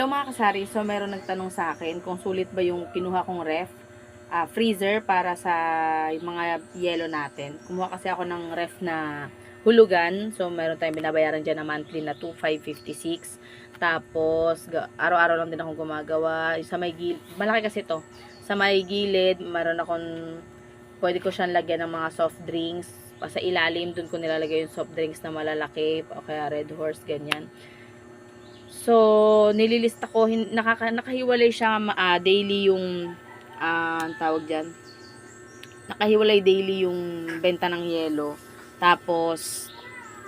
Hello mga kasari, so meron nagtanong sa akin kung sulit ba yung kinuha kong ref, ah, freezer para sa mga yelo natin. Kumuha kasi ako ng ref na hulugan, so meron tayong binabayaran dyan na monthly na 2,556. Tapos, araw-araw lang din akong gumagawa. Sa may gilid, malaki kasi to. Sa may gilid, meron akong, pwede ko siyang lagyan ng mga soft drinks. Sa ilalim, dun ko nilalagay yung soft drinks na malalaki, o kaya red horse, ganyan. So, nililista ko, nakaka, nakahiwalay siya ah, daily yung, ang tawag dyan, nakahiwalay daily yung benta ng yelo. Tapos,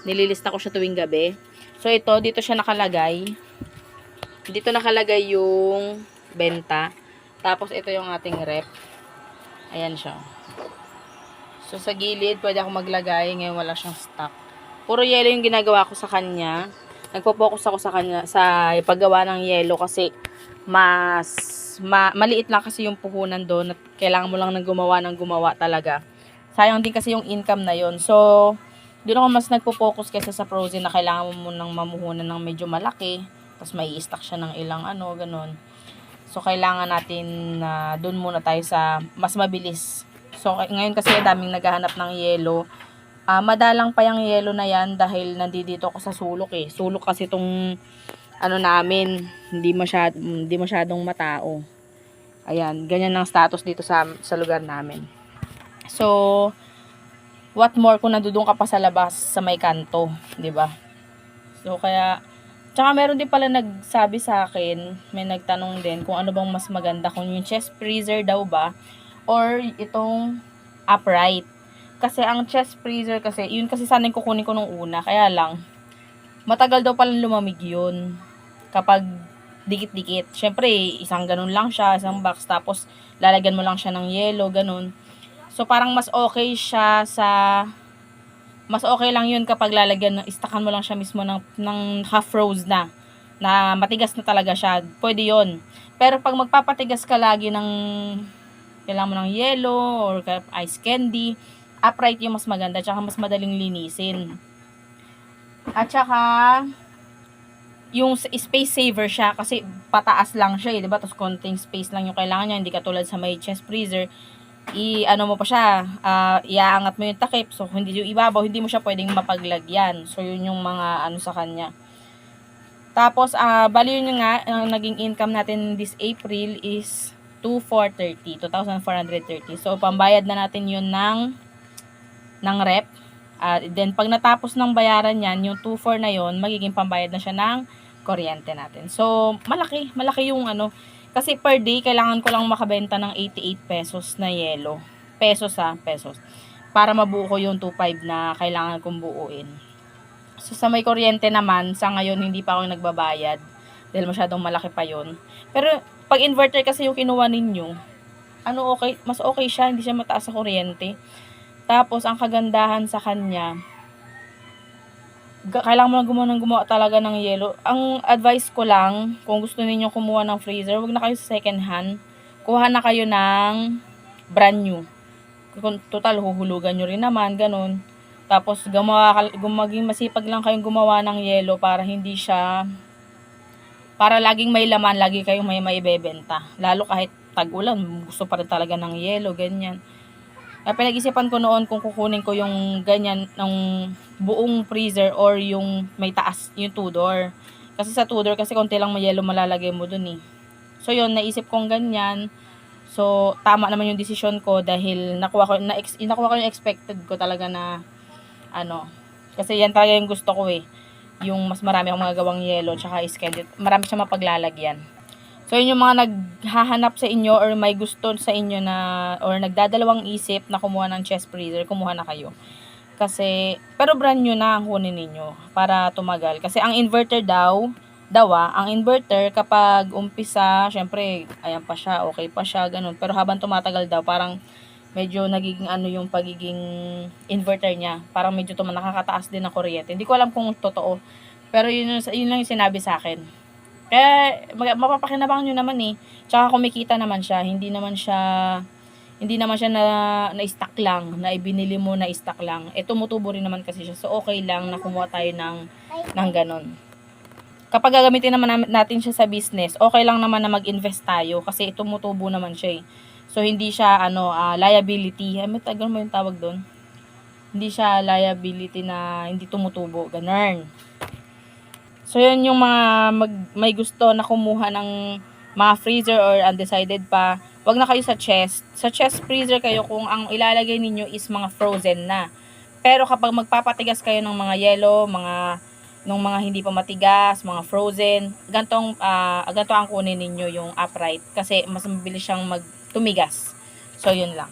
nililista ko siya tuwing gabi. So, ito, dito siya nakalagay. Dito nakalagay yung benta. Tapos, ito yung ating rep. Ayan siya. So, sa gilid, pwede ako maglagay. Ngayon, wala siyang stock. Puro yelo yung ginagawa ko sa kanya nagpo-focus ako sa kanya sa paggawa ng yelo kasi mas ma, maliit lang kasi yung puhunan doon at kailangan mo lang nang gumawa ng gumawa talaga. Sayang din kasi yung income na yon. So, doon ako mas nagpo-focus kaysa sa frozen na kailangan mo nang mamuhunan ng medyo malaki tapos may stock siya ng ilang ano, ganun. So, kailangan natin na doon muna tayo sa mas mabilis. So, ngayon kasi daming naghahanap ng yelo. Ah, madalang pa yung yelo na yan dahil nandito ako sa sulok eh. Sulok kasi tong ano namin, hindi masyad hindi masyadong matao. Ayan, ganyan ang status dito sa sa lugar namin. So, what more kung nandudun ka pa sa labas sa may kanto, 'di ba? So kaya Tsaka meron din pala nagsabi sa akin, may nagtanong din kung ano bang mas maganda, kung yung chest freezer daw ba or itong upright. Kasi ang chest freezer kasi, yun kasi sana yung kukunin ko nung una. Kaya lang, matagal daw palang lumamig yun. Kapag dikit-dikit. Siyempre, isang ganun lang siya, isang box. Tapos, lalagyan mo lang siya ng yelo, ganun. So, parang mas okay siya sa... Mas okay lang yun kapag lalagyan, istakan mo lang siya mismo ng, ng half rose na. Na matigas na talaga siya. Pwede yon Pero pag magpapatigas ka lagi ng kailangan mo ng yelo or ice candy, upright yung mas maganda tsaka mas madaling linisin. At saka yung space saver siya kasi pataas lang siya eh, 'di ba? Tapos konting space lang yung kailangan niya, hindi katulad sa may chest freezer. I ano mo pa siya, ah, iaangat mo yung takip. So hindi yung ibabaw, hindi mo siya pwedeng mapaglagyan. So yun yung mga ano sa kanya. Tapos ah bali yun nga ang naging income natin this April is 2,430, 2,430. So pambayad na natin yun ng ng rep. Ah, then pag natapos ng bayaran yan, yung 2,4 na yon magiging pambayad na siya ng kuryente natin. So, malaki, malaki yung ano, kasi per day, kailangan ko lang makabenta ng 88 pesos na yelo. Pesos ha, pesos. Para mabuo ko yung 2.5 na kailangan kong buuin. So, sa may kuryente naman, sa ngayon, hindi pa ako nagbabayad. Dahil masyadong malaki pa yon Pero, pag inverter kasi yung kinuha ninyo, ano okay, mas okay siya, hindi siya mataas sa kuryente. Tapos, ang kagandahan sa kanya, ga- kailangan mo lang gumawa ng gumawa talaga ng yelo. Ang advice ko lang, kung gusto niyo kumuha ng freezer, wag na kayo sa second hand. Kuha na kayo ng brand new. Kung total, huhulugan nyo rin naman, ganun. Tapos, gumawa, maging masipag lang kayong gumawa ng yelo para hindi siya, para laging may laman, lagi kayong may maibebenta. Lalo kahit tag-ulan, gusto pa rin talaga ng yelo, ganyan. Kaya pinag-isipan ko noon kung kukunin ko yung ganyan ng buong freezer or yung may taas, yung two-door. Kasi sa two-door, kasi konti lang may yellow malalagay mo dun eh. So yun, naisip kong ganyan. So, tama naman yung desisyon ko dahil nakuha ko, na, nakuha ko yung expected ko talaga na ano. Kasi yan talaga yung gusto ko eh. Yung mas marami akong mga gawang yellow tsaka candy. Marami siya mapaglalagyan. So, yun yung mga naghahanap sa inyo or may gusto sa inyo na or nagdadalawang isip na kumuha ng chest freezer, kumuha na kayo. Kasi, pero brand new na ang kunin ninyo para tumagal. Kasi ang inverter daw, daw ah, ang inverter kapag umpisa, syempre, ayan pa siya, okay pa siya, ganun. Pero habang tumatagal daw, parang medyo nagiging ano yung pagiging inverter niya. Parang medyo tuma nakakataas din ng kuryente. Hindi ko alam kung totoo. Pero yun, yun lang yung sinabi sa akin. Kaya mag- mapapakinabang nyo naman eh. Tsaka kumikita naman siya. Hindi naman siya hindi naman siya na na-stock lang, na ibinili mo na stock lang. Eh tumutubo rin naman kasi siya. So okay lang na kumuha tayo ng ng ganon. kapag gagamitin naman natin siya sa business, okay lang naman na mag-invest tayo kasi tumutubo naman siya eh. So, hindi siya, ano, ah, liability. Ano tagal mo yung tawag doon? Hindi siya liability na hindi tumutubo. Ganun. So, yun yung mga mag, may gusto na kumuha ng mga freezer or undecided pa. Wag na kayo sa chest. Sa chest freezer kayo kung ang ilalagay ninyo is mga frozen na. Pero kapag magpapatigas kayo ng mga yellow, mga nung mga hindi pa matigas, mga frozen, gantong ah ganto ang kunin ninyo yung upright kasi mas mabilis siyang magtumigas. So yun lang.